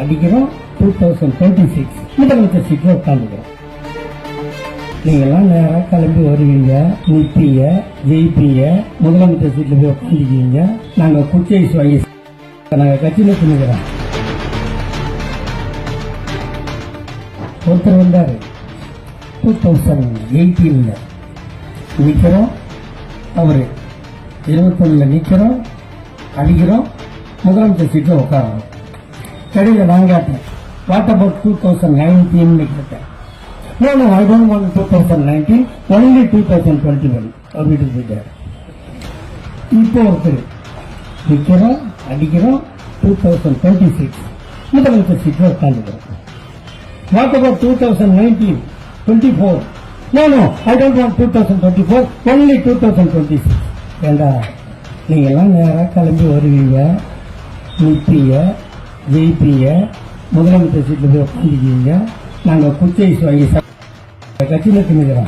அடிக்கிறோம். Two thousand twenty six முதலமைச்சர் சீட்டில் உட்காந்துக்கிறோம். நீங்கெல்லாம் நேராக கிளம்பி வருவீங்க. நிற்பீங்க ஜெயிப்பீங்க. முதலமைச்சர் சீட்டில் போய் உட்காந்துக்குவீங்க நாங்கள் குச்சி ஐஸ் வாங்கி நாங்கள் கட்சியில் சொல்லுகிறோம் ஒருத்தர் வந்தார். டூ தௌசண்ட் எயிட்டீனில் நிற்கிறோம் அவர் இருபத்தொன்னில் நிற்கிறோம் அடிக்கிறோம். முதலமைச்சர் சீட்டில் உட்காரோம் கடையில் நான் கேட்டேன் what about two thousand nineteen கேட்டேன். No, no, I don't want 2019, only 2021. அவர் வீட்டுக்கு போயிட்டார். இப்போ ஒருத்தர் விற்கிறோம் அடிக்கிறோம் டூ தௌசண்ட் டுவெண்ட்டி சிக்ஸ் முதலமைச்சர் சீட்டில் உட்காந்துக்கிறோம். What about two thousand nineteen twenty four no no I don't want two thousand twenty four only two thousand twenty six ஏண்டா நீங்கள்லாம் நேராக கிளம்பி வருவீங்க நிற்பீங்க ஜெயிப்பீங்க. முதலமைச்சர் சீட்டில் போய் உட்காந்துக்குவீங்க நாங்கள் குச்சை வாங்கி கட்சியில் திணிக்கிறோம்